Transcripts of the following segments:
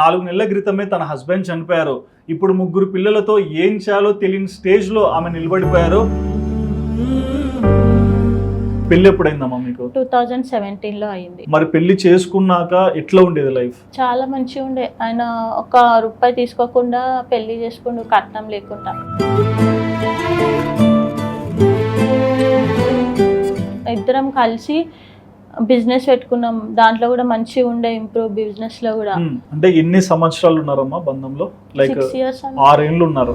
నాలుగు నెలల క్రితమే తన హస్బెండ్ చనిపోయారు. ఇప్పుడు ముగ్గురు పిల్లలతో ఏం చేయాలో తెలియని స్టేజ్లో ఆమె నిలబడిపోయారు. పెళ్ళి ఎప్పుడైందమ్మా మీకు? టూ థౌజండ్ సెవెంటీన్లో అయింది. మరి పెళ్ళి చేసుకున్నాక ఎట్లా ఉండేది లైఫ్? చాలా మంచిగా ఉండే. ఆయన ఒక రూపాయి తీసుకోకుండా పెళ్ళి చేసుకుండు కట్నం లేకుండా. ఇద్దరం కలిసి బిజినెస్ పెట్టుకున్నాం. దాంట్లో కూడా మంచిగా ఉండే ఇంప్రూవ్ బిజినెస్లో కూడా అంటే ఎన్ని సంవత్సరాలు ఉన్నారమ్మా బంధంలో? లైక్ ఆరేళ్ళు ఉన్నారు.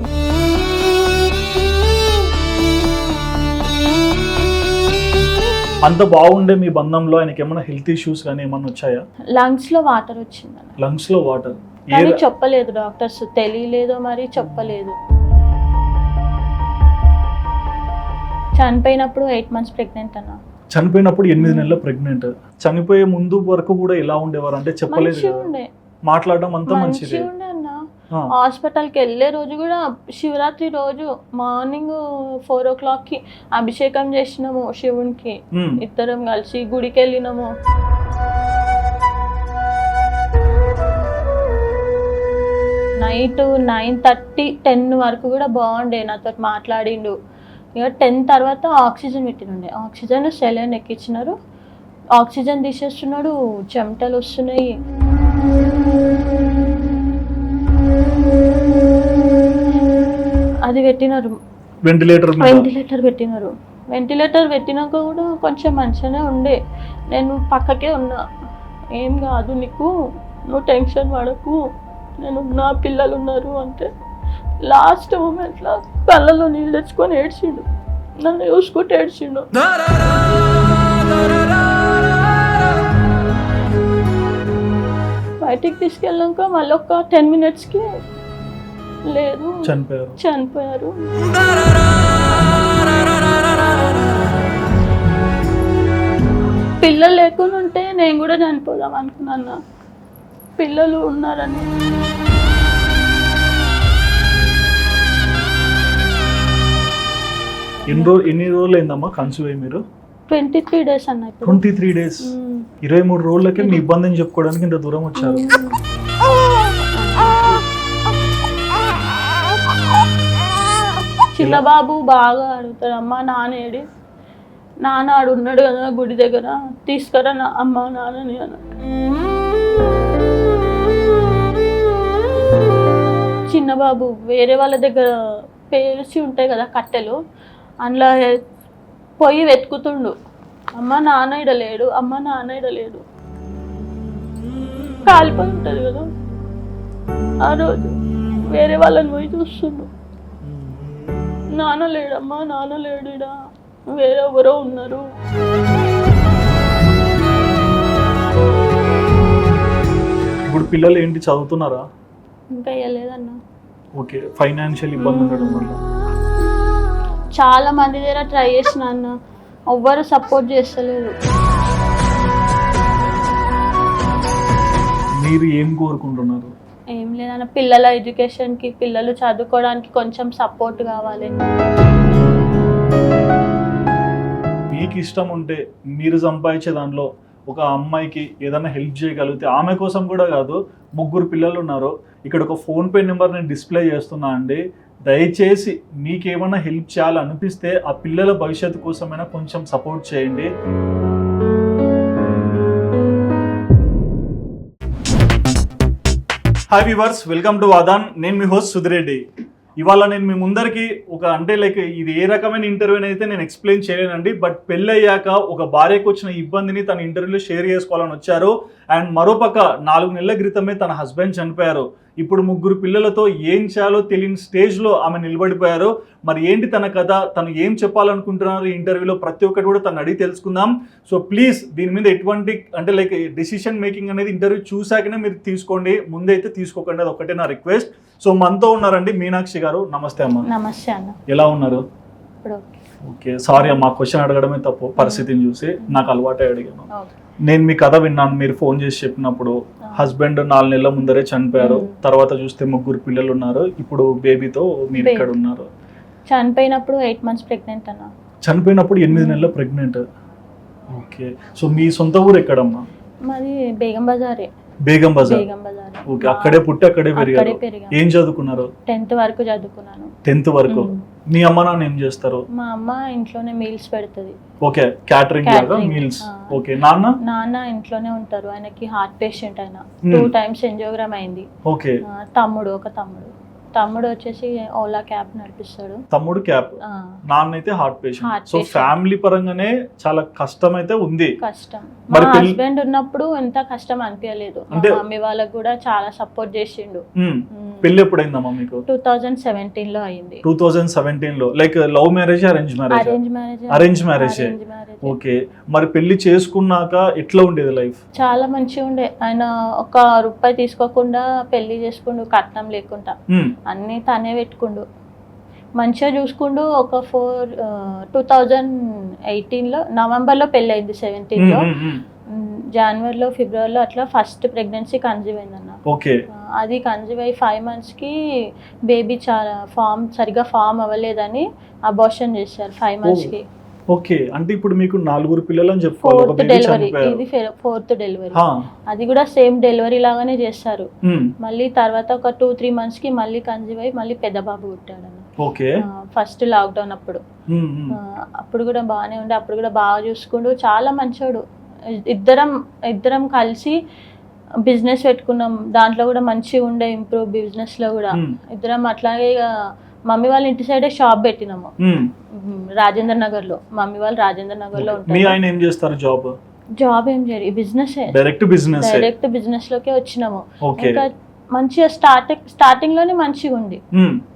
అంత బాగుండే మీ బంధంలో ఆయనకి ఏమైనా హెల్త్ ఇష్యూస్ కానీ ఏమైనా వచ్చాయా? లంగ్స్లో వాటర్ వచ్చింది. లంగ్స్లో వాటర్. కానీ చెప్పలేదు డాక్టర్స్. తెలియలేదో మరి చెప్పలేదు. చనిపోయినప్పుడు ఎయిట్ మంత్స్ ప్రెగ్నెంట్ అన్న. చనిపోయినప్పుడు ఎనిమిది నెలల ప్రెగ్నెంట్. చనిపోయే ముందు వరకు కూడా ఎలా ఉండేవారు అంటే చెప్పలేదు మాట్లాడడం అంతా మంచిది. హాస్పిటల్కి వెళ్ళే రోజు కూడా శివరాత్రి రోజు మార్నింగ్ ఫోర్ ఓ క్లాక్కి అభిషేకం చేసినాము శివునికి. ఇద్దరం కలిసి గుడికి వెళ్ళినాము. నైట్ నైన్ థర్టీ టెన్ వరకు కూడా బాగుండే నాతో మాట్లాడిండు. ఇక టెన్ తర్వాత ఆక్సిజన్ పెట్టినుండే. ఆక్సిజన్ సెలైన్ ఎక్కించినారు ఆక్సిజన్ తీసేస్తున్నాడు చెమటలు వస్తున్నాయి. అది పెట్టినారు. వెంటిలేటర్ వెంటిలేటర్ పెట్టినారు. వెంటిలేటర్ పెట్టినాక కూడా కొంచెం మంచిగానే ఉండే. నేను పక్కకే ఉన్నా. ఏం కాదు నీకు నువ్వు టెన్షన్ పడకు. నేను నా పిల్లలు ఉన్నారు అంటే. లాస్ట్ మూమెంట్లో కళ్ళలో నీళ్ళు తెచ్చుకొని ఏడ్చిండు. నన్ను చూసుకుంటూ ఏడ్చిండు. బయటికి తీసుకెళ్ళాక మళ్ళీ ఒక టెన్ మినిట్స్కి లేదు. చనిపోయారు. చనిపోయారు. పిల్లలు లేకుండా ఉంటే నేను కూడా చనిపోదాం అనుకున్నాను పిల్లలు ఉన్నారని. ఎన్ని రోజు ఎన్ని రోజులు అయిందమ్మా కన్సీవ్ అయ్యి మీరు? ట్వంటీ త్రీ డేస్ అన్న ట్వంటీ త్రీ డేస్. ఇరవై మూడు రోజులకే మీ ఇబ్బందిని చెప్పుకోవడానికి ఇంత దూరం వచ్చారు. చిన్న బాబు బాగా అడుగుతాడు అమ్మ నాన్న ఏడి? నాన్న ఆడు ఉన్నాడు కదా గుడి దగ్గర తీసుకురా నా అమ్మ నాన్నని అని చిన్న బాబు వేరే వాళ్ళ దగ్గర పేర్చి ఉంటాయి కదా కట్టెలు. అందులో పొయ్యి వెతుకుతుండు. అమ్మ నాన్న ఇడ లేడు అమ్మ నాన్న ఇడ లేడు. కాలిపోయి ఉంటుంది కదా. ఆ రోజు వేరే వాళ్ళని పోయి చూస్తుండు. నాన్న లేడమ్మా నాన్న లేడుడా వేరే ఎవరో ఉన్నారు. ఇప్పుడు పిల్లలు ఏంటి చదువుతున్నారా? ఇంకా వేయలేదన్న. ఓకే ఫైనాన్షియల్ ఇబ్బంది ఉండడం వల్ల. చాలా మంది దగ్గర ట్రై చేసిన అన్న. ఎవ్వరు సపోర్ట్ చేస్తలేదు. మీరు ఏం కోరుకుంటున్నారు? ఏం లేదన్న పిల్లల ఎడ్యుకేషన్కి పిల్లలు చదువుకోవడానికి కొంచెం సపోర్ట్ కావాలి. మీకు ఇష్టం ఉంటే మీరు సంపాదించే దాంట్లో ఒక అమ్మాయికి ఏదైనా హెల్ప్ చేయగలిగితే ఆమె కోసం కూడా కాదు ముగ్గురు పిల్లలు ఉన్నారు. ఇక్కడ ఒక ఫోన్పే నెంబర్ నేను డిస్ప్లే చేస్తున్నా అండి. దయచేసి మీకేమైనా హెల్ప్ చేయాలనిపిస్తే ఆ పిల్లల భవిష్యత్తు కోసమైనా కొంచెం సపోర్ట్ చేయండి. హాయ్ వివర్స్ వెల్కమ్ టు వాదాన్ నేను మీ హోస్ట్ సుధిరెడ్డి ఇవాళ నేను మీ ముందరికి ఒక అంటే లైక్ ఇది ఏ రకమైన ఇంటర్వ్యూ అయితే నేను ఎక్స్ప్లెయిన్ చేయలేనండి బట్ పెళ్ళయ్యాక ఒక భార్యకు వచ్చిన ఇబ్బందిని తన ఇంటర్వ్యూలో షేర్ చేసుకోవాలని వచ్చారు. అండ్ మరోపక్క నాలుగు నెలల క్రితమే తన హస్బెండ్ చనిపోయారు. ఇప్పుడు ముగ్గురు పిల్లలతో ఏం చేయాలో తెలియని స్టేజ్లో ఆమె నిలబడిపోయారు మరి ఏంటి తన కథ? తను ఏం చెప్పాలనుకుంటున్నారు ఈ ఇంటర్వ్యూలో? ప్రతి ఒక్కటి కూడా తను అడిగి తెలుసుకుందాం. సో ప్లీజ్ దీని మీద ఎటువంటి అంటే లైక్ డిసిషన్ మేకింగ్ అనేది ఇంటర్వ్యూ చూశాకనే మీరు తీసుకోండి. ముందైతే తీసుకోకండి. అది ఒకటే నా రిక్వెస్ట్ సో మనతో ఉన్నారండి మీనాక్షి గారు. నమస్తే అమ్మ. నమస్తే అన్న. ఎలా ఉన్నారు? ఓకే. సారీ అమ్మా క్వశ్చన్ అడగడమే తప్పు. పరిస్థితిని చూసి నాకు అలవాటే అడిగాను. నేను మీ కథ విన్నాను మీరు ఫోన్ చేసి చెప్పినప్పుడు హస్బెండ్ నాలుగు నెలల ముందరే చనిపోయారు. తర్వాత చూస్తే ముగ్గురు పిల్లలు ఉన్నారు. ఇప్పుడు బేబీతో మీరు ఇక్కడ. ఉన్నారు. చనిపోయినప్పుడు ఎయిట్ మంత్స్ ప్రెగ్నెంట్ అన్న. చనిపోయినప్పుడు ఎనిమిది నెలల ప్రెగ్నెంట్. ఓకే. సో మీ సొంత ఊరు ఎక్కడమ్మా? మాది బేగం బజారే. బేగం బజార్. ఓకే. అక్కడే పుట్టి అక్కడే పెరిగారు. ఏం చదువుకున్నారు? టెన్త్ వరకు చదువుకున్నాను. టెన్త్ వరకు. మీ అమ్మ నాన్న ఏం చేస్తారు? మా అమ్మ ఇంట్లోనే మీల్స్ పెడుతుంది. ఓకే క్యాటరింగ్ లాగా Catering, మీల్స్ ఆ. ఓకే నాన్న? నాన్న ఇంట్లోనే ఉంటారు ఆయనకి హార్ట్ పేషెంట్ ఆయన. టూ టైమ్స్ ఎంజియోగ్రామ్ అయింది. ఓకే. ఆ, తమ్ముడు ఒక తమ్ముడు. తమ్ముడు వచ్చేసి ఓలా క్యాబ్ నడిపిస్తాడు. తమ్ముడు క్యాప్ ఆ, నాన్న అయితే హార్ట్ పేషెంట్. సో. ఫ్యామిలీ పరంగానే చాలా కష్టం అయితే ఉంది. కష్టం. మా హస్బెండ్ ఉన్నప్పుడు ఎంత కష్టం అనిపించలేదు మమ్మీ వాళ్ళకి కూడా చాలా సపోర్ట్ చేసిండు. పెళ్ళి ఎప్పుడైందమ్మా మీకు? టూ థౌజండ్ సెవెంటీన్లో అయింది. టూ థౌజండ్ సెవెంటీన్లో like love marriage arrange marriage? Arrange marriage. Arrange marriage. Okay. మరి పెళ్ళి చేసుకున్నాక ఎట్లా ఉండేది లైఫ్? చాలా మంచిగా ఉండే. ఆయన ఒక రూపాయి తీసుకోకుండా పెళ్ళి చేసుకుండు కట్నం లేకుండా. అన్నీ తనే పెట్టుకుండు. మంచిగా చూసుకుండు ఒక ఫోర్ టూ థౌజండ్ ఎయిటీన్లో నవంబర్లో పెళ్ళి అయింది సెవెంటీన్లో. జనవరిలో ఫిబ్రవరిలో అట్లా ఫస్ట్ ప్రెగ్నెన్సీ కన్సీవ్ అయిందన్న. ఓకే. అది కన్సీవ్ అయ్యి ఫైవ్ మంత్స్కి బేబీ చాలా ఫామ్ సరిగా ఫామ్ అవ్వలేదని అబార్షన్ చేశారు ఫైవ్ మంత్స్కి. ఓకే అంటే ఇప్పుడు మీకు నలుగురు పిల్లలు ఫోర్త్ డెలివరీ ఇది ఫోర్త్ డెలివరీ అది కూడా సేమ్ డెలివరీ లాగానే చేస్తారు. మ్మ్. మళ్ళీ తర్వాత ఒక టూ త్రీ మంత్స్కి మళ్ళీ కన్సీవ్ అయ్యి మళ్ళీ పెద్ద బాబు పుట్టాడు ఓకే. ఫస్ట్ లాక్డౌన్ అప్పుడు. మ్మ్. ఆ, అప్పుడు కూడా బాగానే ఉండే అప్పుడు కూడా బాగా చూసుకుంటూ చాలా మంచోడు. ఇద్దరం ఇద్దరం కలిసి బిజినెస్ పెట్టుకున్నాం. దాంట్లో కూడా మంచిగా ఉండే ఇంప్రూవ్ బిజినెస్లో కూడా. మ్మ్. ఇద్దరం అట్లాగే మమ్మీ వాళ్ళ ఇంటి సైడే షాప్ పెట్టినాము. మ్, రాజేంద్ర నగర్లో. మమ్మీ వాళ్ళు రాజేంద్ర నగర్లో మీ ఉంటారు. ఆయన ఏం చేస్తారు జాబ్? జాబ్ ఏం చేయరు. Business direct business direct business లోకే వచ్చినాము. ఇంకా మంచిగా స్టార్టింగ్ స్టార్టింగ్లోనే మంచిగా ఉంది.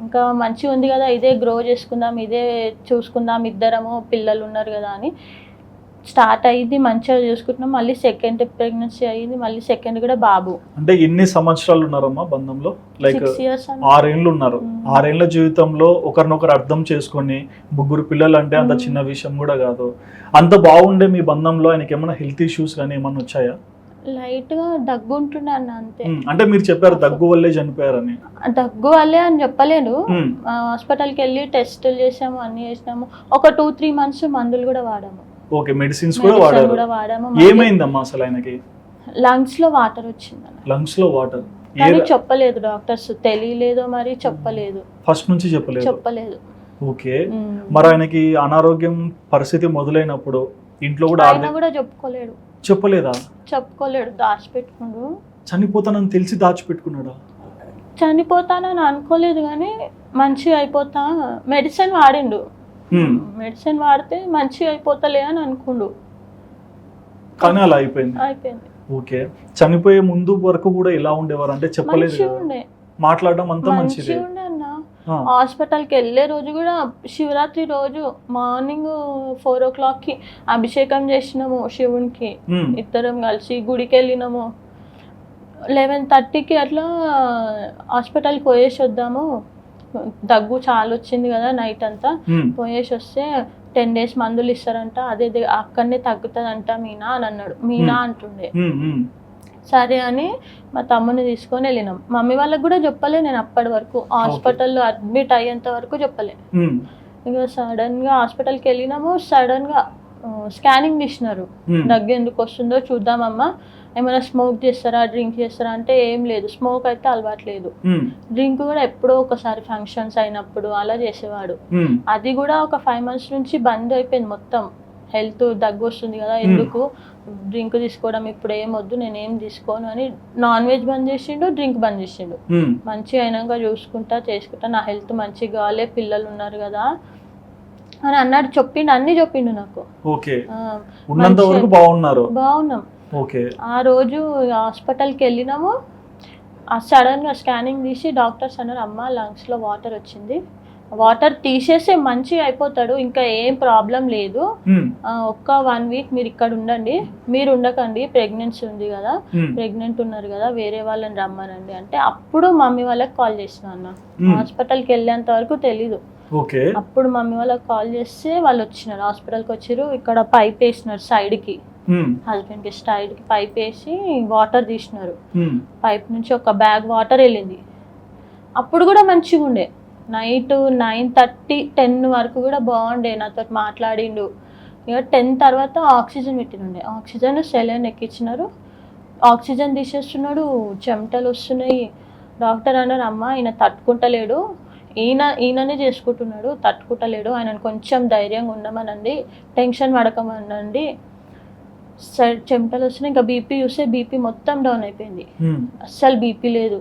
ఇంకా మంచిగా ఉంది కదా. ఇదే గ్రో చేసుకుందాం ఇదే చూసుకుందాం ఇద్దరము పిల్లలు ఉన్నారు కదా అని. స్టార్ట్ అయ్యింది మంచిగా చూసుకుంటున్నాం. మళ్ళీ సెకండ్ ప్రెగ్నెన్సీ అయ్యింది మళ్ళీ సెకండ్ కూడా బాబు. అంటే ఎన్ని సంవత్సరాలు ఉన్నారమ్మా బంధంలో? లైక్ ఆరేళ్ళు ఉన్నారు. మ్మ్. ఆరేళ్ళ జీవితంలో ఒకరినొకరు అర్థం చేసుకొని ముగ్గురు పిల్లలు అంటే అంత మ్మ్. చిన్న విషయం కూడా కాదు. అంత బాగుండే మీ బంధంలో ఆయనకి ఏమైనా హెల్త్ ఇష్యూస్ కానీ ఏమైనా వచ్చాయా? లైట్గా దగ్గు ఉంటుండే అన్న అంతే. మ్మ్. అంటే మీరు చెప్పారు దగ్గు వల్లే చనిపోయారని. దగ్గు వల్లే అని చెప్పలేను. హాస్పిటల్కి వెళ్ళి టెస్టులు చేసాము అన్ని చేసినాము. ఒక టూ త్రీ మంత్స్ మందులు కూడా వాడాము. ఓకే మెడిసిన్స్ కూడా వాడాము. ఏమైందమ్మా అసలు ఆయనకి? లంగ్స్లో వాటర్ వచ్చిందన్న. లంగ్స్లో వాటర్ కానీ చెప్పలేదు డాక్టర్స్ తెలియలేదో మరి చెప్పలేదు. ఫస్ట్ నుంచి చెప్పలేదు. చెప్పలేదు. ఓకే. మరి ఆయనకి అనారోగ్యం పరిస్థితి మొదలైనప్పుడు ఇంట్లో కూడా ఆయన కూడా చెప్పుకోలేడు. చెప్పలేదా? చెప్పుకోలేడు దాచిపెట్టుకుండు చనిపోతానని తెలిసి దాచిపెట్టుకున్నాడా? చనిపోతానని అనుకోలేదు కానీ మంచిగా అయిపోతా మెడిసిన్ వాడిండు. మెడిసిన్ వాడితే మంచిగా అయిపోతలే అని అనుకుండు. కానీ అలా అయిపోయింది. అయిపోయింది. ఓకే. చనిపోయే ముందు వరకు కూడా ఎలా ఉండేవారు? అంటే చెప్పలేదు మాట్లాడడం అంతా మంచిదే. హాస్పిటల్కి వెళ్ళే రోజు కూడా శివరాత్రి రోజు మార్నింగ్ ఫోర్ ఓ క్లాక్కి అభిషేకం చేసినాము శివునికి. మ్మ్. ఇద్దరం కలిసి గుడికి వెళ్ళినాము. లెవెన్ థర్టీకి అట్లా హాస్పిటల్కి పోయేసి వద్దాము. దగ్గు చాలా వచ్చింది కదా నైట్ అంతా. మ్మ్. పోయేసి వస్తే టెన్ డేస్ మందులు ఇస్తారంట. అదే అక్కడనే తగ్గుతుందంట మీనా అని అన్నాడు. మీనా అంటుండే. మ్మ్. మ్మ్. సరే అని మా తమ్ముని తీసుకొని వెళ్ళినాం. మమ్మీ వాళ్ళకి కూడా చెప్పలే నేను అప్పటి వరకు. హాస్పిటల్లో అడ్మిట్ అయ్యేంత వరకు చెప్పలే. ఇక సడన్గా హాస్పిటల్కి వెళ్ళినాము. సడన్గా స్కానింగ్ తీసినారు. దగ్గు ఎందుకు వస్తుందో చూద్దామమ్మా. ఏమైనా స్మోక్ చేస్తారా డ్రింక్ చేస్తారా అంటే ఏం లేదు. స్మోక్ అయితే అలవాట్లేదు. డ్రింక్ కూడా ఎప్పుడో ఒకసారి ఫంక్షన్స్ అయినప్పుడు అలా చేసేవాడు. అది కూడా ఒక ఫైవ్ మంత్స్ నుంచి బంద్ అయిపోయింది మొత్తం. హెల్త్ దగ్గు వస్తుంది కదా ఎందుకు? డ్రింక్ తీసుకోవడం ఇప్పుడు ఏం వద్దు నేను ఏం తీసుకోను అని నాన్ వెజ్ బంద్ చేసిండు డ్రింక్ బంద్ చేసిండు. మంచిగా అయినాక చూసుకుంటా చేసుకుంటా. నా హెల్త్ మంచిగా కావాలి పిల్లలు ఉన్నారు కదా అని అన్నాడు చెప్పిండు అన్నీ చెప్పిండు నాకు. బాగున్నారు. బాగున్నాం. ఆ రోజు హాస్పిటల్కి వెళ్ళినాము. ఆ సడన్గా స్కానింగ్ తీసి డాక్టర్స్ అన్నారు అమ్మ లంగ్స్లో వాటర్ వచ్చింది. వాటర్ తీసేస్తే మంచిగా అయిపోతాడు ఇంకా ఏం ప్రాబ్లం లేదు. ఒక్క వన్ వీక్ మీరు ఇక్కడ ఉండండి. మీరు ఉండకండి ప్రెగ్నెన్సీ ఉంది కదా. ప్రెగ్నెంట్ ఉన్నారు కదా వేరే వాళ్ళని రమ్మనండి. అంటే అప్పుడు మమ్మీ వాళ్ళకి కాల్ చేసిన అన్న. హాస్పిటల్కి వెళ్ళేంత వరకు తెలీదు. అప్పుడు మమ్మీ వాళ్ళకి కాల్ చేస్తే వాళ్ళు వచ్చినారు. హాస్పిటల్కి వచ్చారు ఇక్కడ పైప్ వేసినారు సైడ్కి. మ్మ్. హస్బెండ్కి సైడ్కి పైప్ వేసి వాటర్ తీసినారు. పైప్ నుంచి ఒక బ్యాగ్ వాటర్ వెళ్ళింది. అప్పుడు కూడా మంచిగా ఉండే. నైట్ నైన్ థర్టీ టెన్ వరకు కూడా బాగుండే. నాతో మాట్లాడిండు. ఇక టెన్ తర్వాత ఆక్సిజన్ పెట్టినుండే. ఆక్సిజన్ సెలైన్ ఎక్కించినారు ఆక్సిజన్ తీసేస్తున్నాడు. చెమటలు వస్తున్నాయి. డాక్టర్ అన్నారు అమ్మ ఈయన తట్టుకుంటలేడు. ఈయన ఈయననే చేసుకుంటున్నాడు. తట్టుకుంటలేడు. ఆయన కొంచెం ధైర్యంగా ఉండమనండి. టెన్షన్ పడకమనండి. చెమటలు వస్తున్నాయి. ఇంకా బీపీ చూస్తే బీపీ మొత్తం డౌన్ అయిపోయింది. హ్మ్. అస్సలు బీపీ లేదు.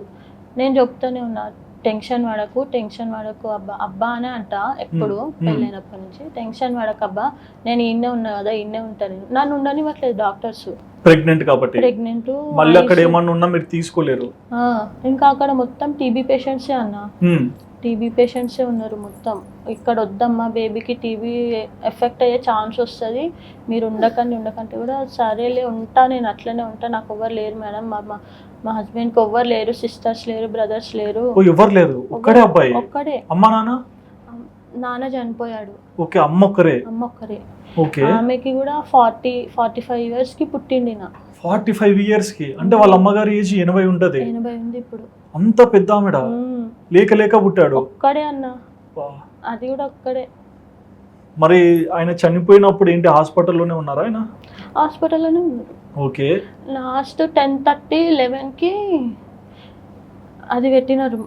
నేను చెప్తానే ఉన్నా టెన్షన్ పడకు టెన్షన్ పడకు అబ్బా అబ్బా అనే అంట ఎప్పుడు Hmm. పెళ్ళైనప్పటి నుంచి. టెన్షన్ పడకు అబ్బా నేను ఇన్నే ఉన్నా కదా ఇన్నే ఉంటాను నన్ను ఉండనివ్వట్లేదు డాక్టర్స్ ప్రెగ్నెంట్ కాబట్టి. ప్రెగ్నెంట్ మళ్ళీ అక్కడ ఏమన్నా ఉన్నా మీరు తీసుకోలేరు. ఇంకా అక్కడ మొత్తం టీబీ పేషెంట్సే అన్న. టీబీ పేషెంట్సే ఉన్నారు మొత్తం. ఇక్కడ వద్దమ్మా బేబీకి టీబీ ఎఫెక్ట్ అయ్యే ఛాన్స్ వస్తుంది. మీరు ఉండకండి ఉండకంటే కూడా సరేలే ఉంటా నేను అట్లనే ఉంటా నాకు ఎవ్వరు లేరు మేడం. మా మా- హస్బెండ్కి ఎవ్వరు లేరు సిస్టర్స్ లేరు బ్రదర్స్ లేరు. ఓ ఎవరు లేరు? ఒక్కడే అబ్బాయి? ఒక్కడే. అమ్మ నాన్న? నాన్న చనిపోయాడు. ఓకే అమ్మ ఒక్కరే? అమ్మ ఒక్కరే. ఓకే. ఆమెకి కూడా ఫార్టీ ఫార్టీ ఫైవ్ ఇయర్స్కి పుట్టిండి నా ఫార్టీ ఫైవ్ ఇయర్స్కి అంటే వాళ్ళ అమ్మగారి ఏజ్ ఎనభై ఉంటది ఎనభై ఉంది ఇప్పుడు. అంత పెద్ద ఆమెడ? లేక లేక పుట్టాడు? ఒక్కడే అన్న. అది కూడా ఒక్కడే. మరి ఆయన చనిపోయినప్పుడు ఏంటి హాస్పిటల్లోనే ఉన్నారా ఆయన? హాస్పిటల్లోనే ఉన్నారు ఓకే. లాస్ట్ టెన్ థర్టీ లెవెన్కి అది పెట్టినారు.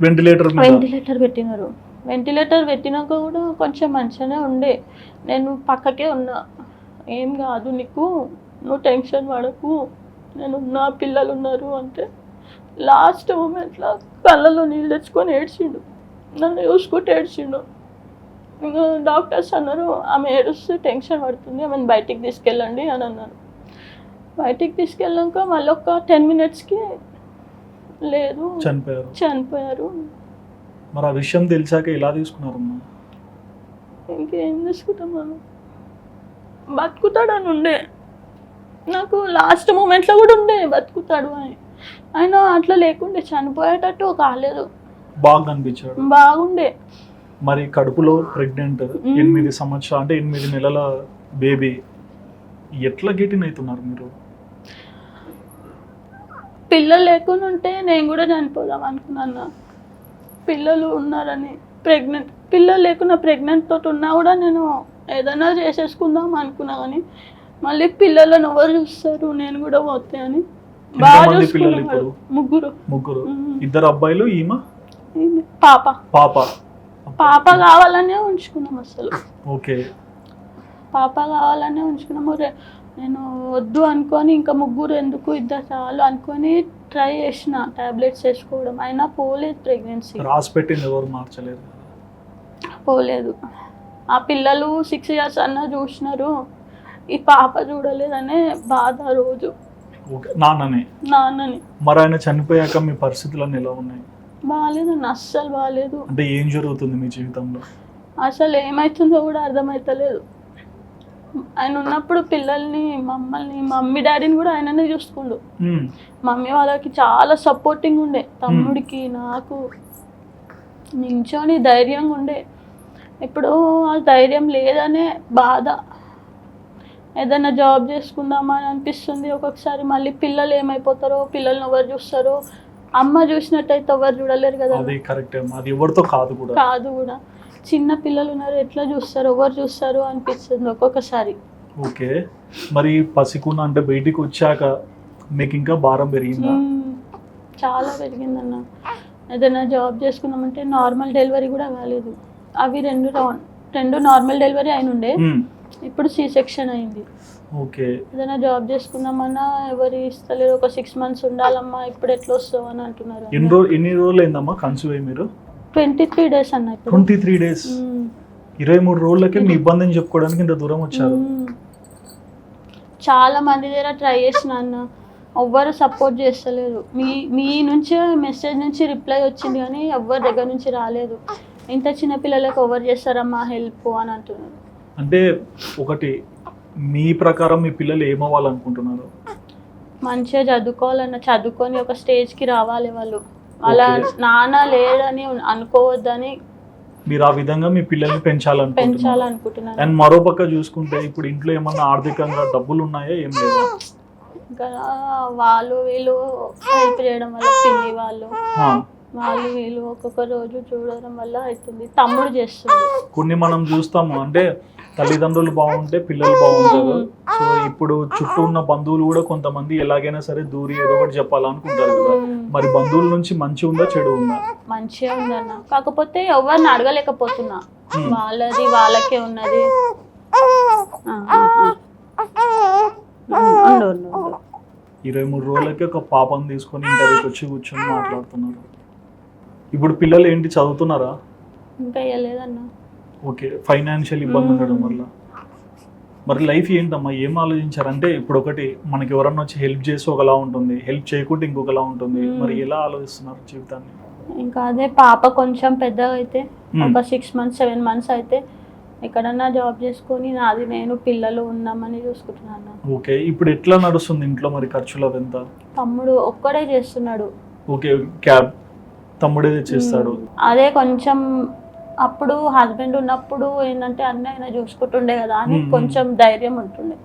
వెంటిలేటర్ వెంటిలేటర్ పెట్టినారు. వెంటిలేటర్ పెట్టినాక కూడా కొంచెం మంచిగానే ఉండే. నేను పక్కకే ఉన్నా. ఏం కాదు నీకు? నువ్వు టెన్షన్ పడకు. నేను నా పిల్లలు ఉన్నారు అంటే లాస్ట్ మూమెంట్లో కళ్ళలో నీళ్ళు తెచ్చుకొని ఏడ్చిండు. నన్ను చూసుకుంటూ ఏడ్చిండు. ఇంకా డాక్టర్స్ అన్నారు ఆమె ఏడుస్తే టెన్షన్ పడుతుంది ఆమెను బయటికి తీసుకెళ్ళండి అని అన్నారు. బయటికి తీసుకెళ్ళాక మళ్ళీ ఒక టెన్ మినిట్స్కి లేదు. చనిపోయారు. చనిపోయారు. మరి ఆ విషయం తెలిసాక ఎలా తీసుకున్నారమ్మా? ఇంకేం తీసుకుంటాం మనం? బతుకుతాడని ఉండే. నాకు లాస్ట్ మూమెంట్లో కూడా ఉండే బతుకుతాడు అని. ఆయన అట్లా లేకుండే చనిపోయేటట్టు కాలేదు. బాగా అనిపించాడు. బాగుండే. మరి కడుపులో ప్రెగ్నెంట్. ఎనిమిది సంవత్సరాలు అంటే ఎనిమిది నెలల బేబీ ఎట్లా గెటిన్ అవుతున్నారు మీరు? పిల్లలు లేకుండా ఉంటే నేను కూడా చనిపోదాం అనుకున్నాను. పిల్లలు ఉన్నారని ప్రెగ్నెంట్ పిల్లలు లేకుండా ప్రెగ్నెంట్ తోటి ఉన్నా కూడా నేను ఏదైనా చేసేసుకుందాం అనుకున్నా కానీ మళ్ళీ పిల్లలను ఎవరు చూస్తారు? నేను కూడా పోతే అని. బాగా ఎంతమంది పిల్లలు చూసుకున్నాడు ఇప్పుడు? ముగ్గురు. ముగ్గురు. ఇద్దరు అబ్బాయిలు ఈమె? ఈమె. పాప. పాప. పాప కావాలనే ఉంచుకున్నాం అసలు. ఓకే. పాప కావాలనే ఉంచుకున్నాము. రే- నేను వద్దు అనుకొని ఇంకా ముగ్గురు ఎందుకు? ఇద్దరు చాలు అనుకొని ట్రై చేసిన టాబ్లెట్స్ వేసుకోవడం. అయినా పోలేదు ప్రెగ్నెన్సీ. రాసి పెట్టింది ఎవరు మార్చలేదు పోలేదు. ఆ పిల్లలు సిక్స్ ఇయర్స్ అన్న చూసినారు. ఈ పాప చూడలేదనే బాధ రోజు. నాన్ననే? నాన్నని. మరి ఆయన చనిపోయాక మీ పరిస్థితులన్నీ ఎలా ఉన్నాయి? బాగాలేదన్న అస్సలు బాగాలేదు అంటే ఏం జరుగుతుంది మీ జీవితంలో? అసలు ఏమవుతుందో కూడా అర్థమవుతలేదు ఆయన ఉన్నప్పుడు పిల్లల్ని మమ్మల్ని మమ్మీ డాడీని కూడా ఆయననే చూసుకుండు. మ్మ్. మమ్మీ వాళ్ళకి చాలా సపోర్టింగ్ ఉండే. తమ్ముడికి నాకు నించొని ధైర్యంగా ఉండే. ఇప్పుడు ఆ ధైర్యం లేదనే బాధ. ఏదైనా జాబ్ చేసుకుందామా అని అనిపిస్తుంది. ఒక్కొక్కసారి మళ్ళీ పిల్లలు ఏమైపోతారో పిల్లల్ని ఎవరు చూస్తారో అమ్మ చూసినట్టయితే ఎవరు చూడలేరు కదా. అది కరెక్ట్ అది ఎవరితో కాదు కూడా. కాదు కూడా. చిన్న పిల్లలు ఉన్నారు ఎట్లా చూస్తారు ఎవరు చూస్తారు అనిపిస్తుంది ఒక్కొక్కసారి. ఓకే. మరి పసికున్న అంటే బయటికి వచ్చాక మీకు ఇంకా భారం పెరిగిందా. చాలా పెరిగిందన్న. ఏదైనా జాబ్ చేసుకున్నామంటే నార్మల్ డెలివరీ కూడా కాలేదు. అవి రెండు రౌండ్ నార్మల్ డెలివరీ అయిన ఉండే. ఇప్పుడు సి సెక్షన్ అయింది. ఓకే. ఏదైనా జాబ్ చేసుకుందామన్నా ఎవరు ఇస్తలేరు ఒక సిక్స్ మంత్స్ ఉండాలమ్మా ఇప్పుడు ఎట్లా వస్తావు అని అంటున్నారు. ఎన్ని రోజులు ఎన్ని రోజులు అయిందమ్మా కన్సీవ్ అయ్యి మీరు? ట్వంటీ త్రీ డేస్ అన్న ఇప్పుడు. Twenty three days. ఇరవై మూడు రోజులకే మీ ఇబ్బందిని చెప్పుకోవడానికి ఇంత దూరం వచ్చారు. చాలా మంది దగ్గర ట్రై చేసిన అన్న ఎవ్వరు సపోర్ట్ చేస్తలేరు. మీ మీ నుంచి మెసేజ్ నుంచి రిప్లై వచ్చింది కానీ ఎవ్వరి దగ్గర నుంచి రాలేదు. ఇంత చిన్న పిల్లలకు ఎవరు చేస్తారమ్మా హెల్ప్ అని అంటున్నారు. అంటే ఒకటి మీ ప్రకారం మీ పిల్లలు ఏమవ్వాలనుకుంటున్నారు? మంచిగా చదువుకోవాలన్న చదువుకొని ఒక స్టేజ్కి రావాలి వాళ్ళు. అలా. నాన్న లేడని అనుకోవద్దని మీరు ఆ విధంగా మీ పిల్లల్ని పెంచాలనుకుంటున్నారు. అండ్ మరో పక్క చూసుకుంటే ఇప్పుడు ఇంట్లో ఏమన్నా ఆర్థికంగా డబ్బులు ఉన్నాయా ఏం లేదా వాళ్ళు వీళ్ళు హెల్ప్ చేయడం వల్ల పిన్ని వాళ్ళు వాళ్ళు వీళ్ళు ఒక్కొక్క రోజు చూడడం వల్ల అవుతుంది తమ్ముడు చేస్తుంది. కొన్ని మనం చూస్తాము. అంటే తల్లిదండ్రులు బాగుంటే పిల్లలు బాగుంటారు. సో ఇప్పుడు చుట్టూ ఉన్న బంధువులు కూడా కొంతమంది ఎలాగైనా సరే దూరి ఏదో ఒకటి చెప్పాలనుకుంటారు కదా. మరి బంధువుల నుంచి మంచి ఉందా చెడు ఉందా? మంచిగా ఉందన్న. కాకపోతే ఎవరిని అడగలేకపోతున్నా. వాళ్ళది వాళ్ళకే ఉన్నది. ఇరవై మూడు రోజులకి ఒక పాపను తీసుకొని ఇంటర్వ్యూకి వచ్చి కూర్చొని మాట్లాడుతున్నారు. ఇప్పుడు పిల్లలు ఏంటి చదువుతున్నారా? ఇంకా ఇవ్వలేదన్న ఓకే ఫైనాన్షియల్ ఇబ్బంది ఉండడం వల్ల. మరి లైఫ్ ఏంటమ్మా? ఏం ఆలోచించారు? అంటే ఇప్పుడు ఒకటి మనకి ఎవరన్నా వచ్చి హెల్ప్ చేసి ఒకలా ఉంటుంది. హెల్ప్ చేయకుంటే ఇంకొకలా ఉంటుంది. మరి ఎలా ఆలోచిస్తున్నారు జీవితాన్ని? ఇంకా అదే పాప కొంచెం పెద్దగా అయితే. ఒక సిక్స్ మంత్స్ సెవెన్ మంత్స్ అయితే ఎక్కడన్నా జాబ్ చేసుకొని నాది నేను పిల్లలు ఉన్నామని చూసుకుంటున్నాను. ఓకే ఇప్పుడు ఎట్లా నడుస్తుంది ఇంట్లో మరి ఖర్చులు ఎంత తమ్ముడు ఒక్కడే చేస్తున్నాడు. ఓకే క్యాబ్ తమ్ముడే చేస్తాడు. అదే కొంచెం అప్పుడు హస్బెండ్ ఉన్నప్పుడు ఏంటంటే అన్నీ ఆయన చూసుకుంటుండే కదా అని. కొంచెం ధైర్యం ఉంటుండే.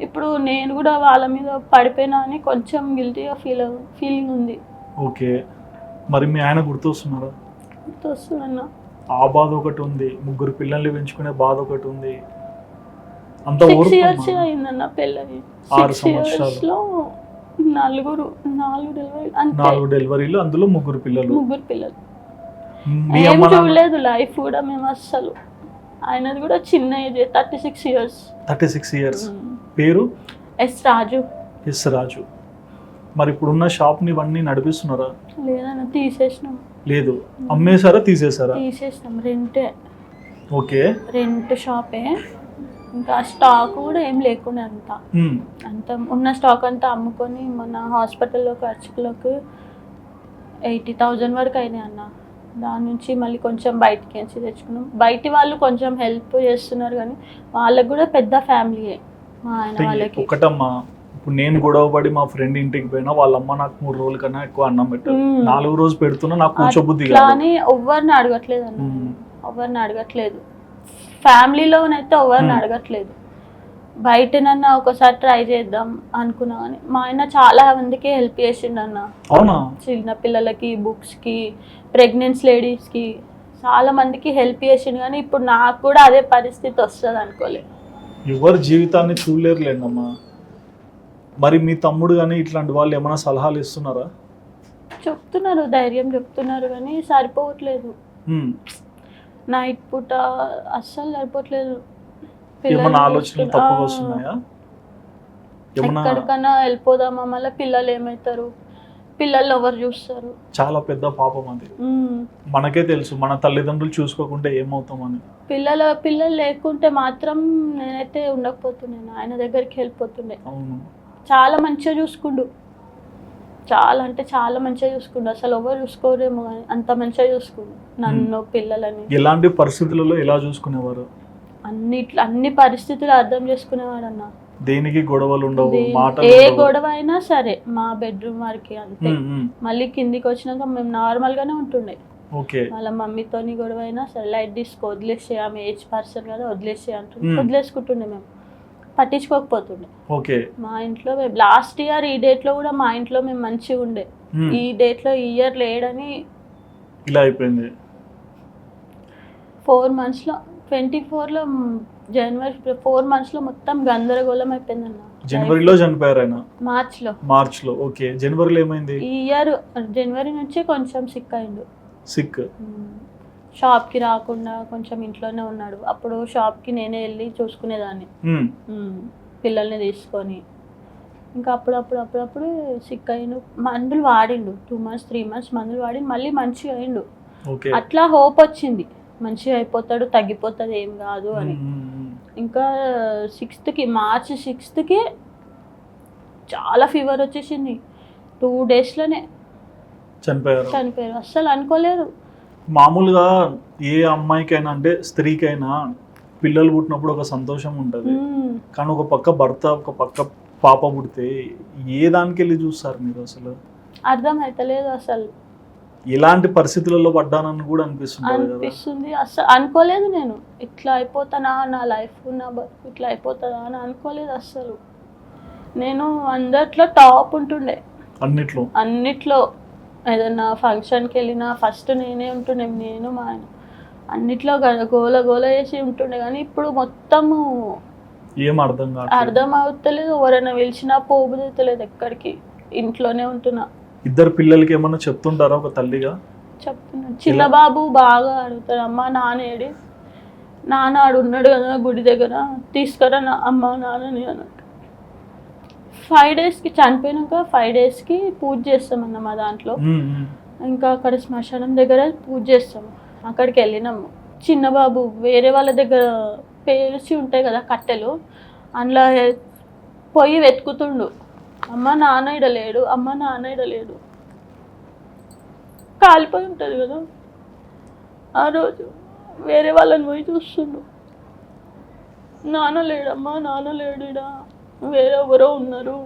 ఇప్పుడు నేను కూడా వాళ్ళ మీద పడిపోయినా అని కొంచెం గిల్టీగా ఫీల్ ఫీలింగ్ ఉంది. ఓకే. మరి మీ ఆయన గుర్తొస్తున్నారా? గుర్తొస్తుందన్న. ఆ బాధ ఒకటి ఉంది. ముగ్గురు పిల్లల్ని పెంచుకునే బాధ ఒకటి ఉంది. అంత సిక్స్ ఇయర్స్. అయిందన్న పెళ్ళయి. ఆరు సిక్స్ సంవత్సరాలు. ఇయర్స్లో నలుగురు నాలుగు డెలివరీ నాలుగు డెలివరీలు అందులో ముగ్గురు పిల్లలు. ముగ్గురు పిల్లలు. ఏం చూడలేదు లైఫ్ కూడా మేము అస్సలు. ఆయనది కూడా చిన్న age thirty six years thirty six years పేరు? ఎస్ రాజు. ఎస్ రాజు. మరి ఇప్పుడున్న షాప్ని ఇవన్నీ నడిపిస్తున్నారా? లేదన్న తీసేసినాం. లేదు. అమ్మేశారా తీసేశారా? తీసేసినాం రెంటే. ఓకే. రెంట్ షాపే ఇంకా స్టాక్ కూడా ఏం లేకుండా అంత. అంత ఉన్న స్టాక్ అంతా అమ్ముకొని మన హాస్పిటల్లో ఖర్చులకు ఎయిటీ థౌజండ్ వరకు అయినాయి అన్న. దాని నుంచి మళ్ళీ కొంచెం బయటికి నుంచి తెచ్చుకున్నాం. బయటి వాళ్ళు కొంచెం హెల్ప్ చేస్తున్నారు కానీ వాళ్ళకి కూడా పెద్ద ఫ్యామిలీయే మా ఆయన వాళ్ళకి. ఒకటమ్మా ఇప్పుడు నేను గొడవ పడి మా ఫ్రెండ్ ఇంటికి పోయినా వాళ్ళ అమ్మ నాకు మూడు రోజుల కన్నా ఎక్కువ అన్నం పెట్టదు. మ్మ్. నాలుగు రోజు పెడుతున్నా నాకు కూర్చోబుద్ధి అని ఎవరిని అడగట్లేదు అన్న. ఎవరిని అడగట్లేదు. ఫ్యామిలీలోనైతే ఎవరిని. అడగట్లేదు. బయటనన్నా ఒకసారి ట్రై చేద్దాం అనుకున్నా కానీ మా ఆయన చాలా మందికి హెల్ప్ చేసిండు అన్న. అవునా? చిన్న పిల్లలకి బుక్స్కి ప్రెగ్నెన్స్ లేడీస్కి చాలా మందికి హెల్ప్ చేసిండు కానీ ఇప్పుడు నాకు కూడా అదే పరిస్థితి వస్తుంది అనుకోలే. ఎవరి జీవితాన్ని చూడలేరులేండమ్మా. మరి మీ తమ్ముడు కానీ ఇట్లాంటి వాళ్ళు ఏమైనా సలహాలు ఇస్తున్నారా? చెప్తున్నారు ధైర్యం చెప్తున్నారు కానీ సరిపోవట్లేదు. నైట్ పూట అస్సలు సరిపోవట్లేదు. ఏమైనా ఆలోచనలు తప్పుగా వస్తున్నాయా? ఏమన్నా ఎక్కడికన్నా వెళ్ళిపోదామా? మళ్ళీ పిల్లలు ఏమవుతారు పిల్లలు ఎవరు చూస్తారు? చాలా పెద్ద పాపం అది. మనకే తెలుసు మన తల్లిదండ్రులు చూసుకోకుంటే ఏమవుతామని పిల్లల పిల్లలు లేకుంటే మాత్రం నేనైతే ఉండకపోతున్నాను ఆయన దగ్గరికి వెళ్ళిపోతుండే. చాలా మంచిగా చూసుకుండు. చాలా అంటే చాలా మంచిగా చూసుకుండు. అసలు ఎవరు చూసుకోరేమో కానీ అంత మంచిగా చూసుకుండు. నన్ను పిల్లలని. ఎలాంటి పరిస్థితులలో ఎలా చూసుకునేవారు? అన్నిట్లో అన్ని పరిస్థితులు అర్థం చేసుకునేవాడు అన్న దేనికి గొడవలు ఉండవు ఏ. గొడవ అయినా సరే మా బెడ్రూమ్ వరకు అంతే. మళ్ళీ కిందికి వచ్చినాక మేము నార్మల్ గానే ఉంటుండే వాళ్ళ మమ్మీతోని గొడవ అయినా సరే లైట్ తీసుకో వదిలేసే ఆమె ఏజ్ పర్సన్ కదా వదిలేసే అంటుండే. వదిలేసుకుంటుండే మేము. పట్టించుకోకపోతుండే. ఓకే. మా ఇంట్లో మేము లాస్ట్ ఇయర్ ఈ డేట్లో కూడా మా ఇంట్లో మేము మంచిగా ఉండే. ఈ డేట్లో ఈ ఇయర్ లేడని ఇలా అయిపోయింది. ఫోర్ మంత్స్లో ట్వంటీ ఫోర్లో జనవరి ఫోర్ మంత్స్లో మొత్తం గందరగోళం అయిపోయిందన్న. జనవరిలో చనిపోయారు ఆయన మార్చ్లో మార్చ్లో ఓకే. జనవరిలో ఏమైంది? ఈ ఇయర్ జనవరి నుంచి కొంచెం సిక్ అయిండు. సిక్ షాప్కి రాకుండా కొంచెం ఇంట్లోనే ఉన్నాడు. అప్పుడు షాప్కి నేనే వెళ్ళి చూసుకునేదాన్ని. పిల్లల్ని తీసుకొని. ఇంకా అప్పుడప్పుడు అప్పుడప్పుడు సిక్ అయిండు. మందులు వాడిండు. టూ మంత్స్ త్రీ మంత్స్ మందులు వాడి మళ్ళీ మంచిగా అయిండు. అట్లా హోప్ వచ్చింది. మంచిగా అయిపోతాడు తగ్గిపోతుంది ఏం కాదు అని. ఇంకా సిక్స్త్కి మార్చ్ సిక్స్త్కి చాలా ఫీవర్ వచ్చేసింది. టూ డేస్లోనే చనిపోయారు. చనిపోయారు. అస్సలు అనుకోలేదు. మామూలుగా ఏ అమ్మాయికైనా అంటే స్త్రీకైనా పిల్లలు పుట్టినప్పుడు ఒక సంతోషం ఉంటుంది. కానీ ఒక పక్క భర్త ఒక పక్క పాప పుడితే ఏ దానికి వెళ్ళి చూస్తారు మీరు అసలు? అర్థం అవుతలేదు అసలు. ఎలాంటి పరిస్థితులలో పడ్డానని కూడా అనిపిస్తుంటుంది కదా. అనిపిస్తుంది. అసలు అనుకోలేదు నేను. ఇట్లా అయిపోతానా నా లైఫ్ నా బతుకు ఇట్లా అయిపోతుందా అని అనుకోలేదు అస్సలు. నేను అందట్లో టాప్ ఉంటుండే. అన్నిట్లో? అన్నిట్లో. ఏదన్నా ఫంక్షన్కి వెళ్ళినా ఫస్ట్ నేనే ఉంటుండే నేను మా ఆయన. అన్నిట్లో గోల గోల చేసి ఉంటుండే కానీ ఇప్పుడు మొత్తము ఏం అర్థం అర్థం అవుతలేదు. ఎవరైనా పిలిచినా పోబుదలేదు ఎక్కడికి. ఇంట్లోనే ఉంటున్నా. ఇద్దరు పిల్లలకి ఏమన్నా చెప్తుంటారా ఒక తల్లిగా? చెప్తున్నా. చిన్న బాబు బాగా అడుగుతాడు అమ్మ నాన్న ఏడి? నాన్న ఆడు ఉన్నాడు కదా గుడి దగ్గర తీసుకురా నా అమ్మ నాన్నని అన్నట్టు. ఫైవ్ డేస్కి చనిపోయినాక ఫైవ్ డేస్కి పూజ చేస్తామన్న మా దాంట్లో. ఇంకా అక్కడ శ్మశానం దగ్గర పూజ చేస్తాము అక్కడికి వెళ్ళినాము చిన్న బాబు వేరే వాళ్ళ దగ్గర పేర్చి ఉంటాయి కదా కట్టెలు అందులో పొయ్యి వెతుకుతుండు. అమ్మ నాన్న ఇడ లేడు అమ్మ నాన్న ఇడ లేడు. కాలిపోయి ఉంటుంది కదా. ఆ రోజు వేరే వాళ్ళని పోయి చూస్తుండు. నాన్న లేడమ్మా నాన్న లేడు ఈడ. వేరే ఎవరో ఉన్నారు.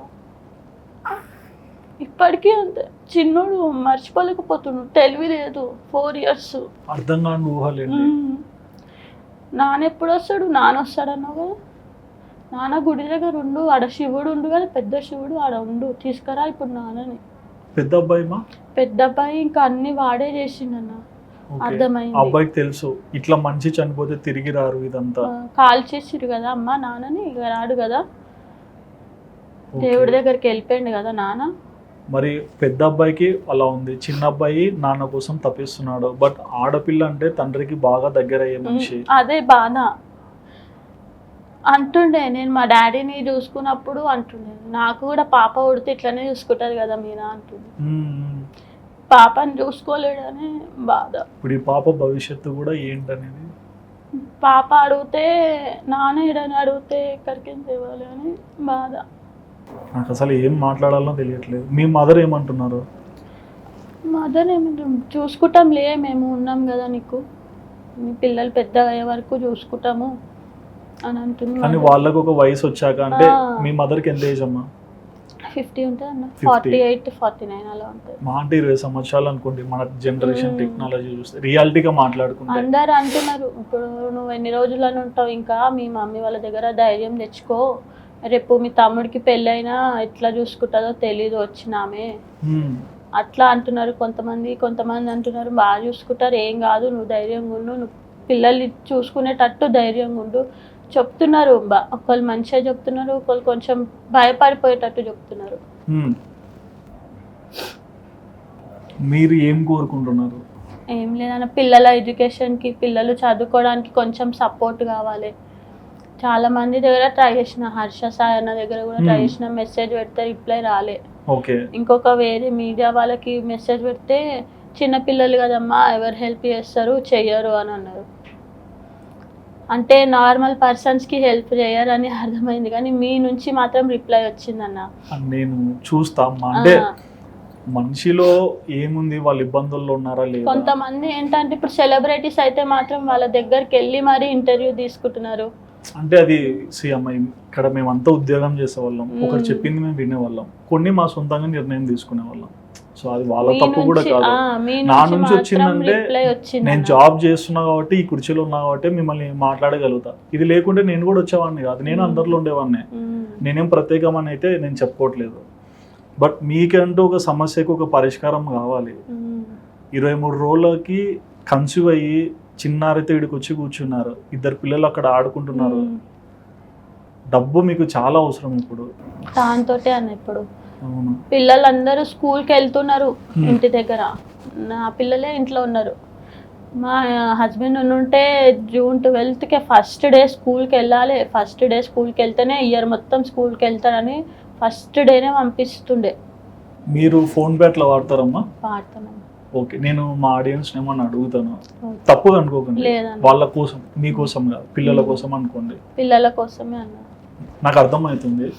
ఇప్పటికీ అంతే. చిన్నోడు మర్చిపోలేకపోతుండు. తెలివి లేదు. ఫోర్ ఇయర్స్ అర్థం కాని నాన్న ఎప్పుడు వస్తాడు? నాన్న వస్తాడన్నావు కదా. నాన్న గుడి దగ్గర ఉండు ఆడ శివుడు ఉండు కదా పెద్ద శివుడు ఆడ ఉండు తీసుకురా ఇప్పుడు నాన్నని. పెద్ద అబ్బాయి మా పెద్ద అబ్బాయి ఇంకా అన్ని వాడే చేసిండన్న. అర్థమైంది. అబ్బాయికి తెలుసు ఇట్లా మంచి చనిపోతే తిరిగి రారు ఇదంతా. కాల్ చేసిరు కదా అమ్మ నాన్నని ఇక రాడు కదా. దేవుడి దగ్గరికి వెళ్ళిపోయిండు కదా నాన్న. మరి పెద్ద అబ్బాయికి అలా ఉంది. చిన్న అబ్బాయి నాన్న కోసం తప్పిస్తున్నాడు. బట్ ఆడపిల్ల అంటే తండ్రికి బాగా దగ్గర అయ్యే మనిషి. అదే బాధ. అంటుండే నేను మా డాడీని చూసుకున్నప్పుడు అంటుండే నాకు కూడా పాప ఉడితే ఇట్లనే చూసుకుంటుంది కదా మీనా? ఉమ్. పాపని చూసుకోలేడని బాధ. ఇప్పుడు ఈ పాప భవిష్యత్తు కూడా ఏంటనేది? పాప అడిగితే నాన్న ఇడని అడిగితే ఎక్కడికి తేవాలి అని బాధ. నాకు అసలు ఏం మాట్లాడాలో తెలియట్లేదు. మీ మదర్ ఏమంటున్నారు? మదర్ ఏమంటాం చూసుకుంటాం లే మేము ఉన్నాం కదా నీకు. మీ పిల్లలు పెద్దగా అయ్యే వరకు చూసుకుంటాము. అని అంటుంది కానీ వాళ్ళకు ఒక వయసు వచ్చాక అంటే. మీ మదర్కి ఎంత ఏజ్ అమ్మా? ఫిఫ్టీ ఉంటుంది అన్న. 50. ఫార్టీ ఎయిట్ ఫార్టీ నైన్ అలా ఉంటుంది. మా అంటే ఇరవై సంవత్సరాలు అనుకోండి మన జనరేషన్. టెక్నాలజీ చూస్తే రియాలిటీగా మాట్లాడుకుంటే. అందరు అంటున్నారు ఇప్పుడు నువ్వు ఎన్ని రోజులని ఉంటావు ఇంకా? మీ మమ్మీ వాళ్ళ దగ్గర ధైర్యం తెచ్చుకో. రేపు మీ తమ్ముడికి పెళ్ళైనా ఎట్లా చూసుకుంటుందో తెలీదు వచ్చినామే. అట్లా అంటున్నారు కొంతమంది కొంతమంది అంటున్నారు బాగా చూసుకుంటారు ఏం కాదు నువ్వు ధైర్యంగా ఉండు నువ్వు పిల్లల్ని చూసుకునేటట్టు ధైర్యంగా ఉండు. చెప్తున్నారు. ఒకళ్ళు మంచిగా చెప్తున్నారు ఒకళ్ళు కొంచెం భయపడిపోయేటట్టు చెప్తున్నారు. మీరు ఏం కోరుకుంటున్నారు? ఏం లేదన్న పిల్లల ఎడ్యుకేషన్కి పిల్లలు చదువుకోవడానికి కొంచెం సపోర్ట్ కావాలి. చాలా మంది దగ్గర ట్రై చేసిన హర్ష సాయి అన్న దగ్గర కూడా ట్రై. చేసిన మెసేజ్ పెడితే రిప్లై రాలే. ఓకే. ఇంకొక వేరే మీడియా వాళ్ళకి మెసేజ్ పెడితే చిన్న పిల్లలు కదమ్మా ఎవరు హెల్ప్ చేస్తారు చెయ్యరు అని అన్నారు. అంటే నార్మల్ పర్సన్స్కి హెల్ప్ చేయరని అర్థమైంది. కానీ మీ నుంచి మాత్రం రిప్లై వచ్చిందన్న. నేను చూస్తా. అమ్మా. అంటే మనిషిలో ఏముంది? వాళ్ళు ఇబ్బందుల్లో ఉన్నారా లేదా? కొంతమంది ఏంటంటే ఇప్పుడు సెలబ్రిటీస్ అయితే మాత్రం వాళ్ళ దగ్గరికి వెళ్ళి మరీ ఇంటర్వ్యూ తీసుకుంటున్నారు. అంటే అది సి అమ్మాయి ఇక్కడ మేమంతా ఉద్యోగం చేసేవాళ్ళం. ఒకరు చెప్పింది మేము వినేవాళ్ళం. కొన్ని మా సొంతంగా నిర్ణయం తీసుకునేవాళ్ళం. సో అది వాళ్ళ తప్పు కూడా కాదు. నా నుంచి వచ్చిందంటే నేను. జాబ్ చేస్తున్నా కాబట్టి ఈ కుర్చీలో ఉన్నా కాబట్టి మిమ్మల్ని మాట్లాడగలుగుతా. ఇది లేకుంటే నేను కూడా వచ్చేవాడిని కాదు. నేను. అందరిలో ఉండేవాడిని. నేనేం ప్రత్యేకమని అయితే నేను చెప్పుకోవట్లేదు. బట్ మీకంటూ ఒక సమస్యకు ఒక పరిష్కారం కావాలి. ఇరవై మూడు రోజులకి కన్సీవ్ అయ్యి చిన్నారితో ఇడికి వచ్చి కూర్చున్నారు. ఇద్దరు పిల్లలు అక్కడ ఆడుకుంటున్నారు. డబ్బు మీకు చాలా అవసరం ఇప్పుడు. అన్న ఇప్పుడు. పిల్లలందరూ స్కూల్కి వెళ్తున్నారు. ఇంటి దగ్గర. నా పిల్లలే ఇంట్లో ఉన్నారు. మా హస్బెండ్ ఉంటే జూన్ ట్వెల్త్కి ఫస్ట్ డే స్కూల్కి వెళ్ళాలి. ఫస్ట్ డే స్కూల్కి వెళ్తేనే ఇయర్ మొత్తం స్కూల్కి వెళ్తారని ఫస్ట్ డేనే పంపిస్తుండే. మీరు ఫోన్ పే అట్లా వాడతారమ్మా? పాడుతున్నాను ఓకే నేను మా ఆడియన్స్ ఏమన్నా అడుగుతాను? తప్పుగా అనుకోకండి. వాళ్ళ కోసం మీకోసం కాదు పిల్లల కోసం అనుకోండి. పిల్లల కోసమే అన్న. నాకు అర్థమవుతుంది.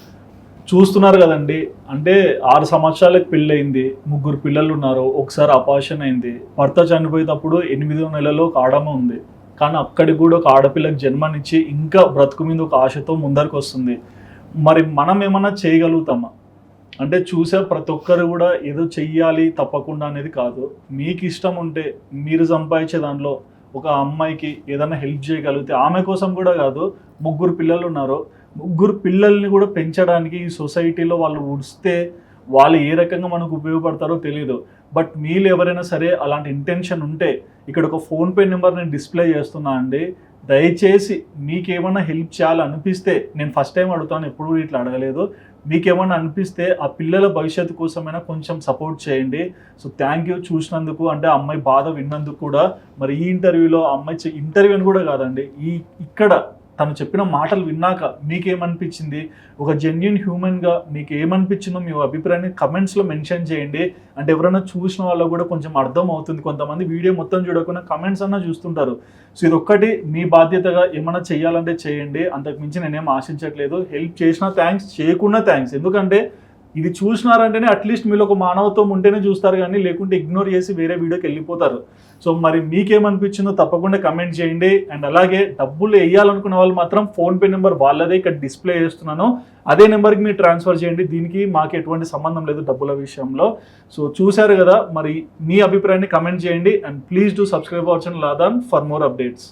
చూస్తున్నారు కదండి. అంటే ఆరు సంవత్సరాలకు పెళ్ళయింది. ముగ్గురు పిల్లలు ఉన్నారు. ఒకసారి అపాషన్ అయింది. భర్త చనిపోయేటప్పుడు ఎనిమిదో నెలలో ఒక ఆడమ ఉంది. కానీ అక్కడికి కూడా ఒక ఆడపిల్లకి జన్మనిచ్చి ఇంకా బ్రతుకు మీద ఒక ఆశతో ముందరికి వస్తుంది. మరి మనం ఏమన్నా చేయగలుగుతామా? అంటే చూసే ప్రతి ఒక్కరు కూడా ఏదో చెయ్యాలి తప్పకుండా అనేది కాదు. మీకు ఇష్టం ఉంటే మీరు సంపాదించే దానిలో ఒక అమ్మాయికి ఏదైనా హెల్ప్ చేయగలిగితే ఆమె కోసం కూడా కాదు ముగ్గురు పిల్లలు ఉన్నారు. ముగ్గురు పిల్లల్ని కూడా పెంచడానికి ఈ సొసైటీలో వాళ్ళు ఉడిస్తే వాళ్ళు ఏ రకంగా మనకు ఉపయోగపడతారో తెలియదు బట్ మీరు ఎవరైనా సరే అలాంటి ఇంటెన్షన్ ఉంటే ఇక్కడ ఒక ఫోన్పే నెంబర్ నేను డిస్ప్లే చేస్తున్నా అండి. దయచేసి మీకేమన్నా హెల్ప్ చేయాలనిపిస్తే నేను ఫస్ట్ టైం అడుగుతాను ఎప్పుడు ఇట్లా అడగలేదు. మీకేమన్నా అనిపిస్తే ఆ పిల్లల భవిష్యత్తు కోసమైనా కొంచెం సపోర్ట్ చేయండి. సో థ్యాంక్ యూ చూసినందుకు అంటే ఆ అమ్మాయి బాధ విన్నందుకు కూడా. మరి ఈ ఇంటర్వ్యూలో ఆ అమ్మాయి ఇంటర్వ్యూ అని కూడా కాదండి ఈ ఇక్కడ తను చెప్పిన మాటలు విన్నాక మీకేమనిపించింది? ఒక జెన్యున్ హ్యూమన్గా మీకు ఏమనిపించిందో మీ అభిప్రాయాన్ని కమెంట్స్లో మెన్షన్ చేయండి. అంటే ఎవరైనా చూసిన వాళ్ళకు కూడా కొంచెం అర్థం అవుతుంది కొంతమంది వీడియో మొత్తం చూడకుండా కమెంట్స్ అన్నా చూస్తుంటారు. సో ఇది ఒక్కటి మీ బాధ్యతగా ఏమైనా చేయాలంటే చేయండి. అంతకు మించి నేనేం ఆశించట్లేదు. హెల్ప్ చేసినా థ్యాంక్స్ చేయకుండా థ్యాంక్స్ ఎందుకంటే ఇది చూసినారంటేనే అట్లీస్ట్ మీరు ఒక మానవత్వం ఉంటేనే చూస్తారు కానీ లేకుంటే ఇగ్నోర్ చేసి వేరే వీడియోకి వెళ్ళిపోతారు. సో మరి మీకేమనిపించిందో తప్పకుండా కమెంట్ చేయండి. అండ్ అలాగే డబ్బులు వేయాలనుకున్న వాళ్ళు మాత్రం ఫోన్పే నెంబర్ వాళ్ళదే ఇక్కడ డిస్ప్లే చేస్తున్నాను. అదే నెంబర్కి మీరు ట్రాన్స్ఫర్ చేయండి. దీనికి మాకు ఎటువంటి సంబంధం లేదు డబ్బుల విషయంలో. సో చూశారు కదా మరి మీ అభిప్రాయాన్ని కమెంట్ చేయండి. And please do subscribe our channel Aadan for more updates